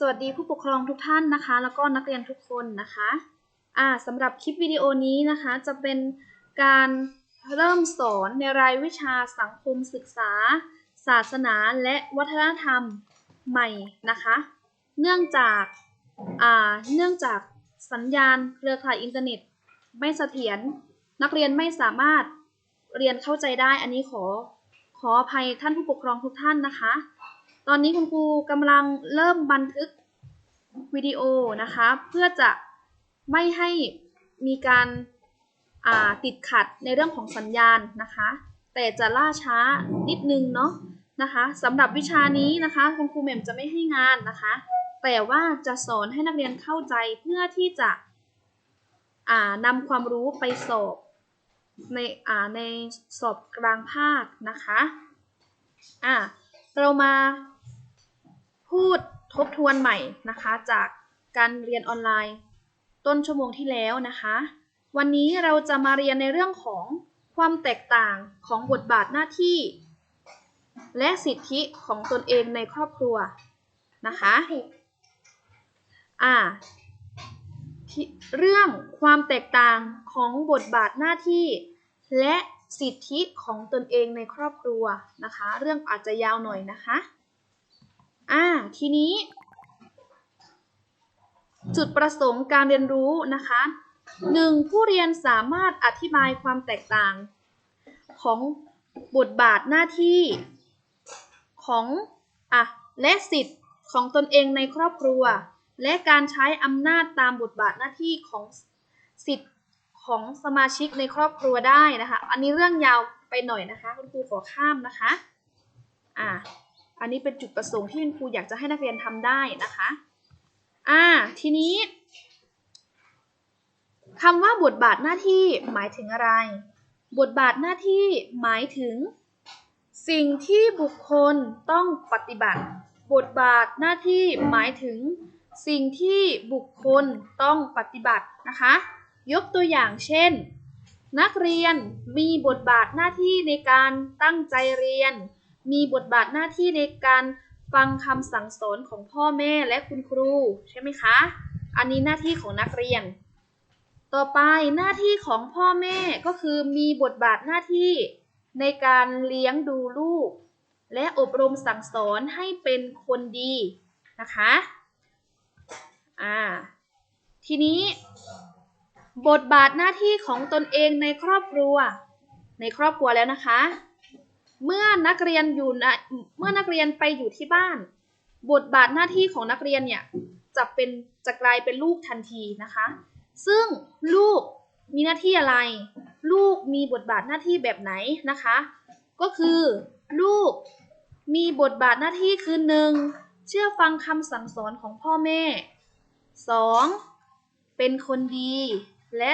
สวัสดีผู้ปกครองทุกท่านนะคะ แล้วก็นักเรียนทุกคนนะคะอ่าสำหรับคลิปวิดีโอนี้นะคะจะเป็นการเริ่มสอนในรายวิชาสังคมศึกษา ศาสนาและวัฒนธรรมใหม่นะคะ เนื่องจากอ่าเนื่องจากสัญญาณเครือข่ายอินเทอร์เน็ต ไม่เสถียรนักเรียนไม่สามารถเรียนเข้าใจได้อันนี้ขอขออภัยท่านผู้ปกครองทุกท่านนะคะ ตอนนี้คุณครูกำลังเริ่มบันทึกวิดีโอนะคะ เพื่อจะไม่ให้มีการาติดขัดในเรื่องของสัญญาณนะคะ แต่จะล่าช้านิดนึงเนาะนะคะสำหรับวิชานี้นะคะคุณครูแหม่มจะไม่ให้งานนะคะ แต่ว่าจะสอนให้นักเรียนเข้าใจเพื่อที่จะนำความรู้ไปสอบในอในสอบกลางภาคนะคะอ่าเรามา พูดทบทวนใหม่นะคะ จากการเรียนออนไลน์ ต้นชั่วโมงที่แล้วนะคะ วันนี้เราจะมาเรียนในเรื่องของความแตกต่างของบทบาทหน้าที่ และสิทธิของตนเองในครอบครัวนะคะอ่าเรื่องความแตกต่างของบทบาทหน้าที่ และสิทธิของตนเองในครอบครัวนะคะ เรื่องอาจจะยาวหน่อยนะคะ อ่าทีนี้ จุดประสงค์การเรียนรู้นะคะหนึ่งผู้เรียนสามารถอธิบายความแตกต่าง ของบทบาทหน้าที่ของอะและสิทธิ์ของตนเองในครอบครัว และการใช้อำนาจตามบทบาทหน้าที่ของสิทธิ์ของสมาชิกในครอบครัวได้นะคะ อันนี้เรื่องยาวไปหน่อยนะคะ คุณครูขอข้ามนะคะ อะ อันนี้เป็นจุดประสงค์ที่คุณครูอยากจะให้นักเรียนทำได้นะคะ อ่า ทีนี้คำว่าบทบาทหน้าที่หมายถึงอะไร บทบาทหน้าที่หมายถึง สิ่งที่บุคคลต้องปฏิบัติ บทบาทหน้าที่หมายถึง สิ่งที่บุคคลต้องปฏิบัตินะคะ ยกตัวอย่างเช่น นักเรียนมีบทบาทหน้าที่ในการตั้งใจเรียน มีบทบาทหน้าที่ในการฟังคำสั่งสอนของพ่อแม่และคุณครูใช่ไหมคะ อันนี้หน้าที่ของนักเรียน ต่อไปหน้าที่ของพ่อแม่ก็คือมีบทบาทหน้าที่ในการเลี้ยงดูลูก และอบรมสั่งสอนให้เป็นคนดีนะคะอ่าทีนี้ บทบาทหน้าที่ของตนเองในครอบครัว ในครอบครัวแล้วนะคะ เมื่อนักเรียนอยู่นะเมื่อนักเรียนไปอยู่ที่บ้าน บทบาทหน้าที่ของนักเรียนเนี่ยจะเป็นจะกลายเป็นลูกทันทีนะคะ ซึ่งลูกมีหน้าที่อะไร ลูกมีบทบาทหน้าที่แบบไหนนะคะ ก็คือลูกมีบทบาทหน้าที่คือหนึ่งเชื่อฟังคำสั่งสอนของพ่อแม่ 2. เป็นคนดี และ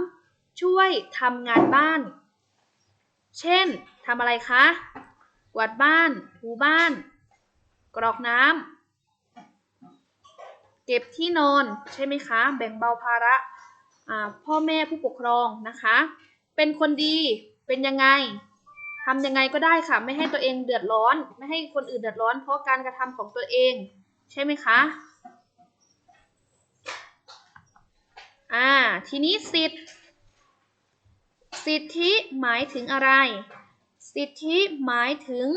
3. ช่วยทำงานบ้าน เช่นทำอะไรคะกวาดบ้าน ถูบ้าน กรอกน้ำเก็บที่นอนใช่ไหมคะ แบ่งเบาภาระพ่อแม่ผู้ปกครองนะคะ เป็นคนดีเป็นยังไงทำยังไงก็ได้ค่ะ ไม่ให้ตัวเองเดือดร้อน ไม่ให้คนอื่นเดือดร้อน เพราะการกระทำของตัวเอง ใช่ไหมคะอ่าทีนี้สิทธิ์ สิทธิหมายถึงอะไร สิทธิหมายถึง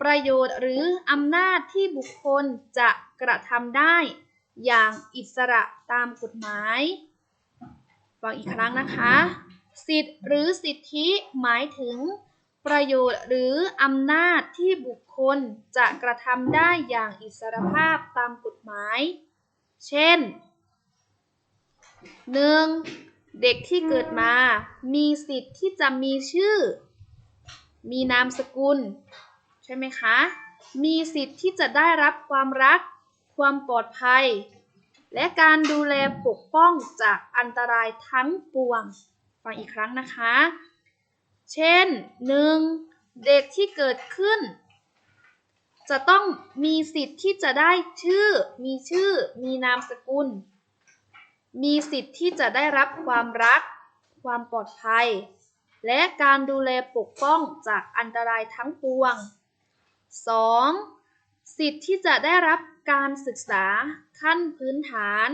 ประโยชน์หรืออำนาจที่บุคคลจะกระทำได้ อย่างอิสระตามกฎหมายฟังอีกครั้งนะคะ สิทธิหรือสิทธิหมายถึง ประโยชน์หรืออำนาจที่บุคคลจะกระทำได้อย่างอิสระภาพตามกฎหมาย เช่นหนึ่ง เด็กที่เกิดมา มีสิทธิ์ที่จะมีชื่อ มีนามสกุล ใช่ไหมคะ มีสิทธิ์ที่จะได้รับความรัก ความปลอดภัย และการดูแลปกป้องจากอันตรายทั้งปวง ฟังอีกครั้งนะคะ เช่น 1. เด็กที่เกิดขึ้น จะต้องมีสิทธิ์ที่จะได้ชื่อ มีชื่อ มีนามสกุล มีสิทธิ์ที่จะได้รับความรัก ความปลอดภัย และการดูแลปกป้องจากอันตรายทั้งปวง 2. สิทธิ์ที่จะได้รับการศึกษาขั้นพื้นฐาน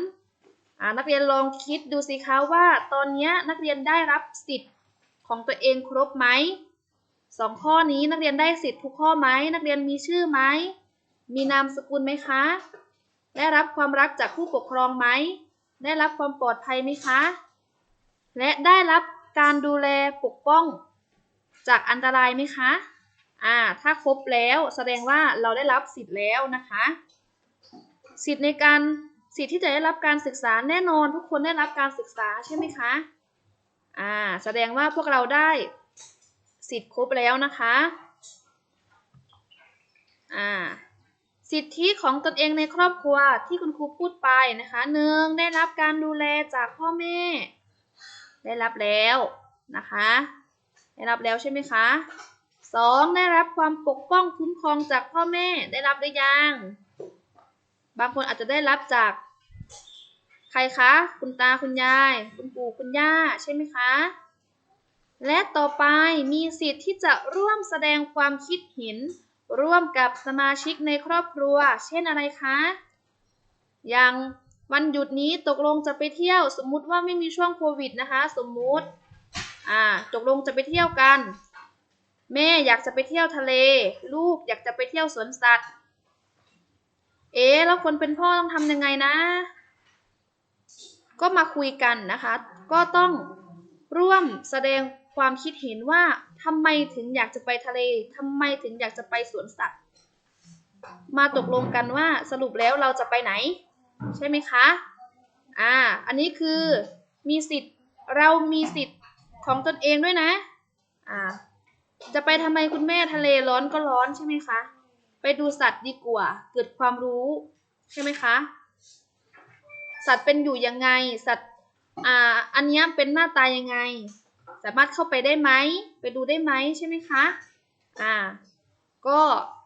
นักเรียนลองคิดดูสิคะว่าตอนนี้นักเรียนได้รับสิทธิ์ของตัวเองครบไหมสองข้อนี้นักเรียนได้สิทธิ์ทุกข้อไหมนักเรียนมีชื่อไหมมีนามสกุลไหมคะ ได้รับความรักจากผู้ปกครองไหม ได้รับความปลอดภัยไหมคะ และได้รับการดูแลปกป้องจากอันตรายไหมคะ อ่า ถ้าครบแล้วแสดงว่าเราได้รับสิทธิ์แล้วนะคะ สิทธิ์ในการสิทธิ์ที่จะได้รับการศึกษาแน่นอน ทุกคนได้รับการศึกษาใช่ไหมคะ อ่า แสดงว่าพวกเราได้สิทธิ์ครบแล้วนะคะ อ่า สิทธิของตนเองในครอบครัวที่คุณครูพูดไปนะคะหนึ่งได้รับการดูแลจากพ่อแม่ ได้รับแล้วนะคะ ได้รับแล้วใช่ไหมคะสองได้รับความปกป้องคุ้มครองจากพ่อแม่ได้รับหรือยัง บางคนอาจจะได้รับจากใครคะ คุณตาคุณยาย คุณปู่คุณย่าใช่ไหมคะ และต่อไปมีสิทธิ์ที่จะร่วมแสดงความคิดเห็น ร่วมกับสมาชิกในครอบครัว เช่นอะไรคะ อย่างวันหยุดนี้ตกลงจะไปเที่ยว สมมุติว่าไม่มีช่วงโควิดนะคะ สมมุติ อ่า ตกลงจะไปเที่ยวกัน แม่อยากจะไปเที่ยวทะเล ลูกอยากจะไปเที่ยวสวนสัตว์ เอ๊แล้วคนเป็นพ่อต้องทำยังไงนะ ก็มาคุยกันนะคะ ก็ต้องร่วมแสดง ความคิดเห็นว่าทำไมถึงอยากจะไปทะเลทำไมถึงอยากจะไปสวนสัตว์ มาตกลงกันว่าสรุปแล้วเราจะไปไหน ใช่ไหมคะ อ่า อันนี้คือมีสิทธิ์เรามีสิทธิ์ของตนเองด้วยนะ อ่า จะไปทำไมคุณแม่ทะเลร้อนก็ร้อนใช่ไหมคะ ไปดูสัตว์ดีกว่า เกิดความรู้ใช่ไหมคะ สัตว์เป็นอยู่ยังไง สัตว์ อ่า อันนี้เป็นหน้าตายังไง สามารถเข้าไปได้ไหม ไปดูได้ไหมใช่ไหมคะ อ่า ก็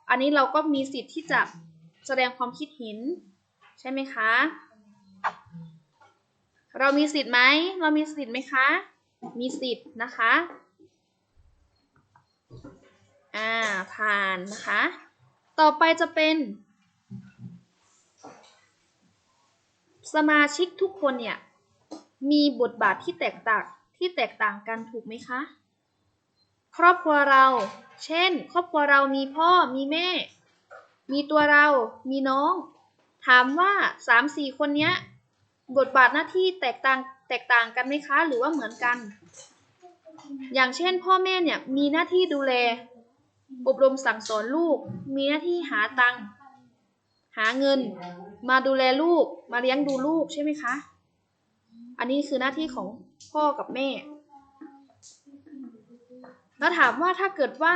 อันนี้เราก็มีสิทธิ์ที่จะแสดงความคิดเห็นใช่ไหมคะ เรามีสิทธิ์ไหม เรามีสิทธิ์ไหมคะ มีสิทธิ์นะคะ อ่า ผ่านนะคะ ต่อไปจะเป็น สมาชิกทุกคนเนี่ยมีบทบาทที่แตกต่าง ที่แตกต่างกันถูกไหมคะ ครอบครัวเรา เช่น ครอบครัวเรามีพ่อมีแม่ มีตัวเรา มีน้อง ถามว่าสามสี่คนเนี้ยบทบาทหน้าที่แตกต่างแตกต่างกันไหมคะ หรือว่าเหมือนกัน อย่างเช่น พ่อแม่เนี่ยมีหน้าที่ดูแล อบรมสั่งสอนลูก มีหน้าที่หาตังค์หาเงิน มาดูแลลูก มาเลี้ยงดูลูกใช่ไหมคะ อันนี้คือหน้าที่ของ พ่อกับแม่ แล้วถามว่าถ้าเกิดว่า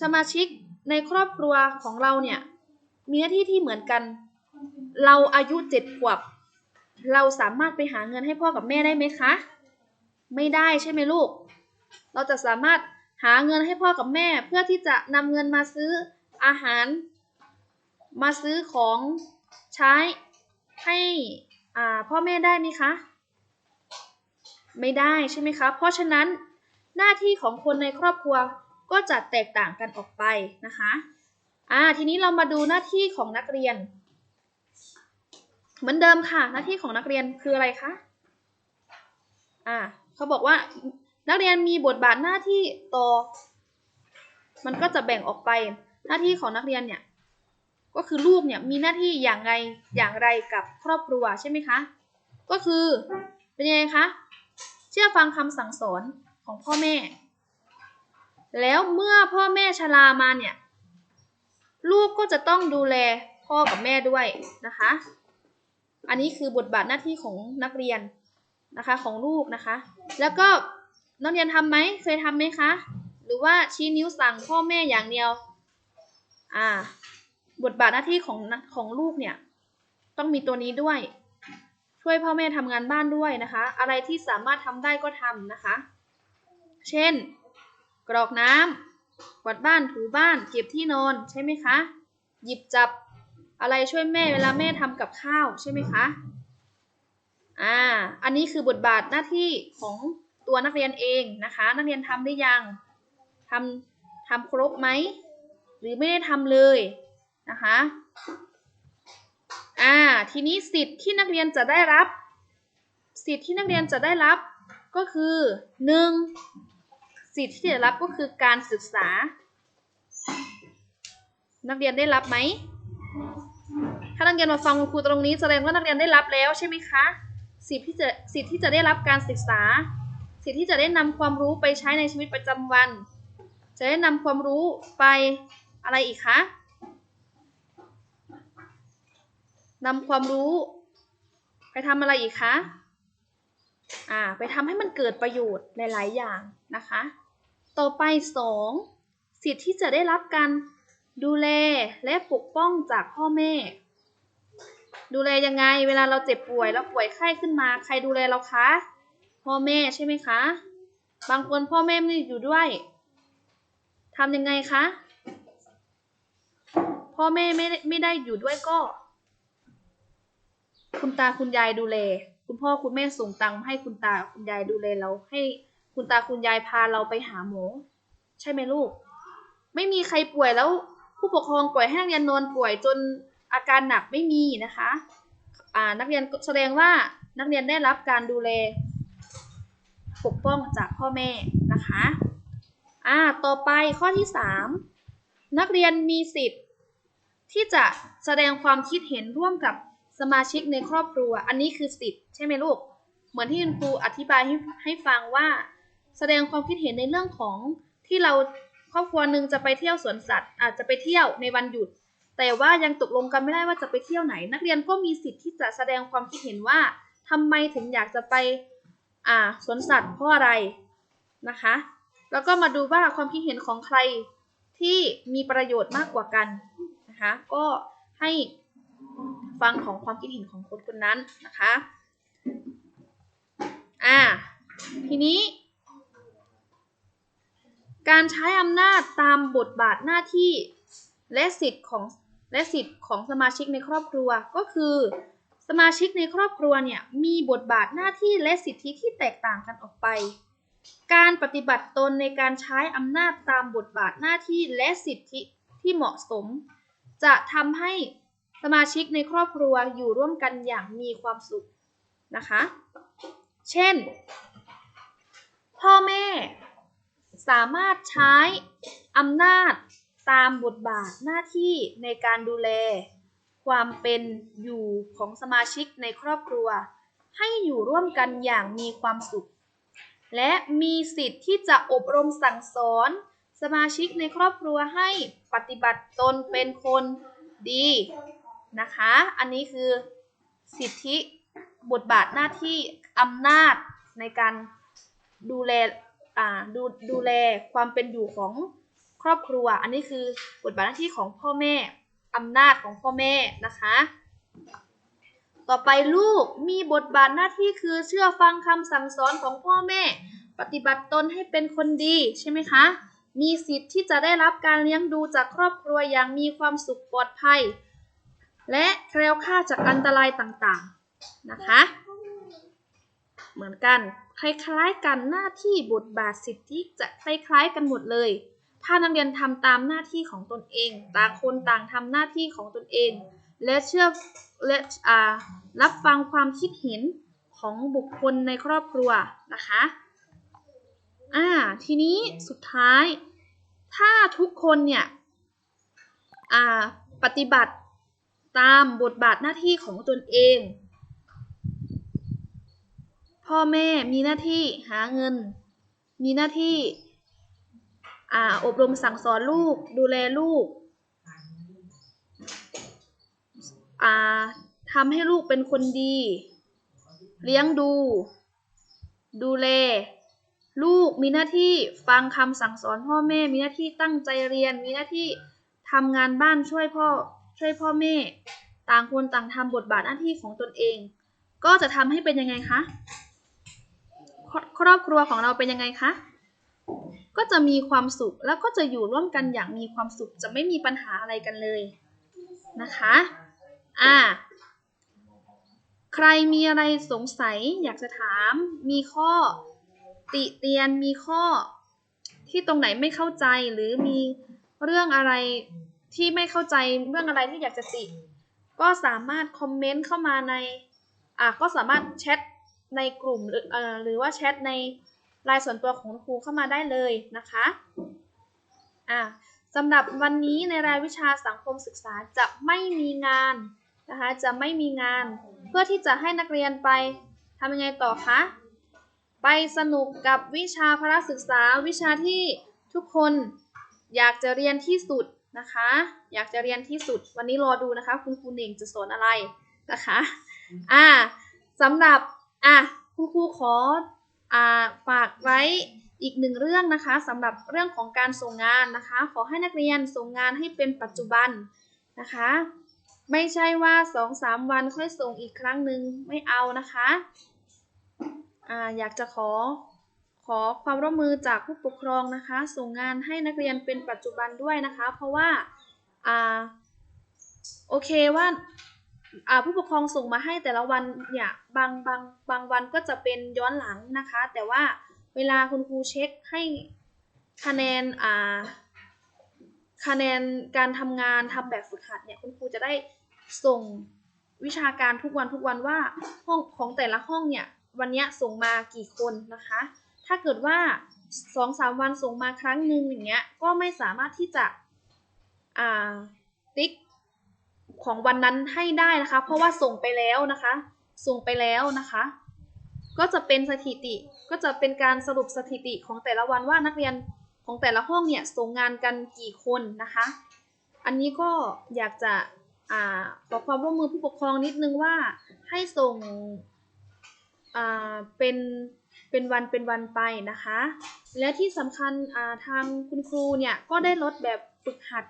สมาชิกในครอบครัวของเราเนี่ย มีหน้าที่ที่เหมือนกัน เราอายุเจ็ดขวบ เราสามารถไปหาเงินให้พ่อกับแม่ได้ไหมคะ ไม่ได้ใช่ไหมลูก เราจะสามารถหาเงินให้พ่อกับแม่ เพื่อที่จะนำเงินมาซื้ออาหาร มาซื้อของใช้ให้อ่าพ่อแม่ได้ไหมคะ ไม่ได้ใช่ไหมคะ เพราะฉะนั้นหน้าที่ของคนในครอบครัวก็จะแตกต่างกันออกไปนะคะอ่าทีนี้เรามาดูหน้าที่ของนักเรียน เหมือนเดิมค่ะ หน้าที่ของนักเรียนคืออะไรคะอ่าเขาบอกว่านักเรียนมีบทบาทหน้าที่ต่อ มันก็จะแบ่งออกไป หน้าที่ของนักเรียนเนี่ยก็คือลูกเนี่ยมีหน้าที่อย่างไรอย่างไรกับครอบครัวใช่ไหมคะ ก็คือเป็นยังไงคะ เชื่อฟังคำสั่งสอนของพ่อแม่ แล้วเมื่อพ่อแม่ชรามาเนี่ย ลูกก็จะต้องดูแลพ่อกับแม่ด้วยนะคะ อันนี้คือบทบาทหน้าที่ของนักเรียนนะคะของลูกนะคะ แล้วก็นักเรียนทำไหมเคยทำไหมคะ หรือว่าชี้นิ้วสั่งพ่อแม่อย่างเดียว อ่า บทบาทหน้าที่ของของลูกเนี่ย ต้องมีตัวนี้ด้วย ช่วยพ่อแม่ทำงานบ้านด้วยนะคะ อะไรที่สามารถทำได้ก็ทำนะคะ เช่น กรอกน้ำกวาดบ้านถูบ้านเก็บที่นอนใช่ไหมคะ หยิบจับอะไรช่วยแม่เวลาแม่ทำกับข้าวใช่ไหมคะอ่าอันนี้คือบทบาทหน้าที่ของตัวนักเรียนเองนะคะ นักเรียนทำได้ยังทำทำครบไหม หรือไม่ได้ทำเลยนะคะ อ่า ทีนี้สิทธิ์ที่นักเรียนจะได้รับ สิทธิ์ที่นักเรียนจะได้รับก็คือหนึ่งสิทธิ์ที่จะรับก็คือการศึกษา นักเรียนได้รับไหม ถ้านักเรียนมาฟังคุณครูตรงนี้แสดงว่านักเรียนได้รับแล้วใช่ไหมคะ สิทธิ์ที่จะสิทธิ์ที่จะได้รับการศึกษา สิทธิ์ที่จะได้นำความรู้ไปใช้ในชีวิตประจำวัน จะได้นำความรู้ไปอะไรอีกคะ นำความรู้ ไปทำอะไรอีกคะ อ่า ไปทำให้มันเกิดประโยชน์หลาย ๆ อย่างนะคะ ต่อไปสองสิทธิ์ที่จะได้รับการดูแลและปกป้องจากพ่อแม่ ดูแลยังไง เวลาเราเจ็บป่วยแล้วป่วยไข้ขึ้นมา ใครดูแลเราคะ พ่อแม่ใช่ไหมคะ บางคนพ่อแม่ไม่อยู่ด้วยทำยังไงคะ พ่อแม่ไม่ไม่ได้อยู่ด้วยก็ คุณตาคุณยายดูแล คุณพ่อคุณแม่ส่งตังค์ให้คุณตาคุณยายดูแลเราให้คุณตาคุณยายพาเราไปหาหมอใช่ไหมลูก ไม่มีใครป่วยแล้ว ผู้ปกครองปล่อยให้นักเรียนนอนป่วยจนอาการหนักไม่มีนะคะอ่านักเรียนแสดงว่านักเรียนได้รับการดูแลปกป้องจากพ่อแม่นะคะอ่าต่อไปข้อที่ 3 นักเรียนมีสิทธิ์ที่จะแสดงความคิดเห็นร่วมกับ สมาชิกในครอบครัว อันนี้คือสิทธิ์ใช่ไหมลูก เหมือนที่คุณครูอธิบายให้ให้ฟังว่า แสดงความคิดเห็นในเรื่องของที่เราครอบครัวหนึ่งจะไปเที่ยวสวนสัตว์ อาจจะไปเที่ยวในวันหยุด แต่ว่ายังตกลงกันไม่ได้ว่าจะไปเที่ยวไหน นักเรียนก็มีสิทธิ์ที่จะแสดงความคิดเห็นว่าทำไมถึงอยากจะไปอ่าสวนสัตว์เพราะอะไรนะคะ แล้วก็มาดูว่าความคิดเห็นของใครที่มีประโยชน์มากกว่ากันนะคะ ก็ให้ ฟังของความคิดเห็นของคนคนนั้นนะคะ อ่า ทีนี้ การใช้อำนาจตามบทบาทหน้าที่และสิทธิ์ของและสิทธิ์ของสมาชิกในครอบครัวก็คือ สมาชิกในครอบครัวเนี่ยมีบทบาทหน้าที่และสิทธิที่แตกต่างกันออกไป การปฏิบัติตนในการใช้อำนาจตามบทบาทหน้าที่และสิทธิที่เหมาะสม จะทำให้ สมาชิกในครอบครัวอยู่ร่วมกันอย่างมีความสุขนะคะ เช่น พ่อแม่สามารถใช้อำนาจตามบทบาทหน้าที่ในการดูแล ความเป็นอยู่ของสมาชิกในครอบครัว ให้อยู่ร่วมกันอย่างมีความสุข และมีสิทธิ์ที่จะอบรมสั่งสอน สมาชิกในครอบครัวให้ปฏิบัติตนเป็นคนดี นะคะ อันนี้คือสิทธิบทบาทหน้าที่อำนาจในการดูแลอ่าดูดูแลความเป็นอยู่ของครอบครัว อันนี้คือบทบาทหน้าที่ของพ่อแม่อำนาจของพ่อแม่นะคะ ต่อไปลูกมีบทบาทหน้าที่คือเชื่อฟังคำสั่งสอนของพ่อแม่ ปฏิบัติตนให้เป็นคนดีใช่ไหมคะ มีสิทธิ์ที่จะได้รับการเลี้ยงดูจากครอบครัวอย่างมีความสุขปลอดภัย และแคล้วคลาดจากอันตรายต่างๆนะคะ เหมือนกันคล้ายๆกันหน้าที่บทบาทสิทธิจะคล้ายๆกันหมดเลย ถ้านักเรียนทำตามหน้าที่ของตนเอง ต่างคนต่างทำหน้าที่ของตนเอง และเชื่อและอ่ารับฟังความคิดเห็นของบุคคลในครอบครัวนะคะอ่าทีนี้สุดท้าย ถ้าทุกคนเนี่ยอ่าปฏิบัติ ตามบทบาทหน้าที่ของตนเอง พ่อแม่มีหน้าที่หาเงิน มีหน้าที่ออบรมสั่งสอนลูก ดูแลลูกทำให้ลูกเป็นคนดี เลี้ยงดู ดูแล ลูกมีหน้าที่ฟังคำสั่งสอนพ่อแม่ มีหน้าที่ตั้งใจเรียน มีหน้าที่ทำงานบ้านช่วยพ่อ ช่วยพ่อแม่ ต่างคนต่างทำบทบาทหน้าที่ของตนเอง ก็จะทำให้เป็นยังไงคะครครอบครัวของเราเป็นยังไงคะก็จะมีความสุขแล้วก็จะอยู่ร่วมกันอย่างมีความสุขจะไม่มีปัญหาอะไรกันเลยนะคะอ่าใครมีอะไรสงสัยอยากจะถาม มีข้อติเตียนมีข้อที่ตรงไหนไม่เข้าใจหรือมีเรื่องอะไร ที่ไม่เข้าใจเรื่องอะไรที่อยากจะติ ก็สามารถคอมเมนต์เข้ามาในอ่าก็สามารถแชทในกลุ่มหรือเอ่อหรือว่าแชทในไลน์ส่วนตัวของคุณครูเข้ามาได้เลยนะคะอ่าสำหรับวันนี้ในรายวิชาสังคมศึกษาจะไม่มีงานนะคะจะไม่มีงาน เพื่อที่จะให้นักเรียนไปทำยังไงต่อคะไปสนุกกับวิชาพละศึกษาวิชาที่ทุกคนอยากจะเรียนที่สุด นะคะ อยากจะเรียนที่สุดวันนี้รอดูนะคะ คุณครูเน่งจะสอนอะไรนะคะอ่าสำหรับอะคุณครูขออ่าฝากไว้อีกหนึ่งเรื่องนะคะสำหรับเรื่องของการส่งงานนะคะ ขอให้นักเรียนส่งงานให้เป็นปัจจุบันนะคะ ไม่ใช่ว่าสองสามวันค่อยส่งอีกครั้งหนึ่งไม่เอานะคะอ่าอยากจะขอ ขอความร่วมมือจากผู้ปกครองนะคะ ส่งงานให้นักเรียนเป็นปัจจุบันด้วยนะคะ เพราะว่าอ่าโอเคว่าอ่าผู้ปกครองส่งมาให้แต่ละวันเนี่ยบางบางบางวันก็จะเป็นย้อนหลังนะคะ แต่ว่าเวลาคุณครูเช็คให้คะแนนอ่าคะแนนการทำงานทำแบบฝึกหัดเนี่ยคุณครูจะได้ส่งวิชาการทุกวันทุกวันว่าห้องของแต่ละห้องเนี่ยวันนี้ส่งมากี่คนนะคะ ถ้าเกิดว่าสองสามวันส่งมาครั้งหนึ่งอย่างเงี้ย ก็ไม่สามารถที่จะอ่าติ๊กของวันนั้นให้ได้นะคะ เพราะว่าส่งไปแล้วนะคะ ส่งไปแล้วนะคะ ก็จะเป็นสถิติ ก็จะเป็นการสรุปสถิติของแต่ละวันว่านักเรียนของแต่ละห้องเนี่ยส่งงานกันกี่คนนะคะ อันนี้ก็อยากจะขอความร่วมมือผู้ปกครองนิดนึงว่าให้ส่งเป็น เป็นวันเป็นวันไปนะคะ และที่สำคัญาทางคุณครูเนี่ยก็ได้ลดแบบฝึกหัด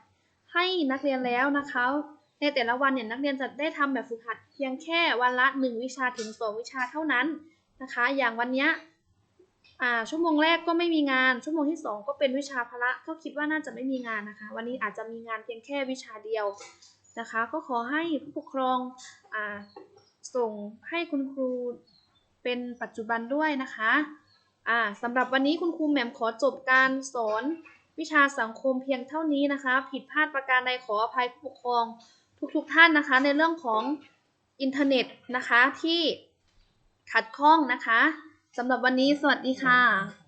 ให้นักเรียนแล้วนะคะ ในแต่ละวันเนี่ยนักเรียนจะได้ทำแบบฝึกหัด เพียงแค่วันละ 1 วิชาถึง 2 วิชาเท่านั้นนะคะ อย่างวันนี้ชั่วโมงแรกก็ไม่มีงาน ชั่วโมงที่ 2 ก็เป็นวิชาพละก็คิดว่าน่าจะไม่มีงานนะคะ วันนี้อาจจะมีงานเพียงแค่วิชาเดียวนะคะ ก็ขอให้ผู้ปกครองอส่งให้คุณครู เป็นปัจจุบันด้วยนะคะอ่าสำหรับวันนี้คุณครูแหม่มขอจบการสอนวิชาสังคมเพียงเท่านี้นะคะ ผิดพลาดประการใดขออภัยผู้ปกครองทุกๆทท่านนะคะ ในเรื่องของอินเทอร์เน็ตนะคะที่ขัดข้องนะคะสำหรับวันนี้สวัสดีค่ะ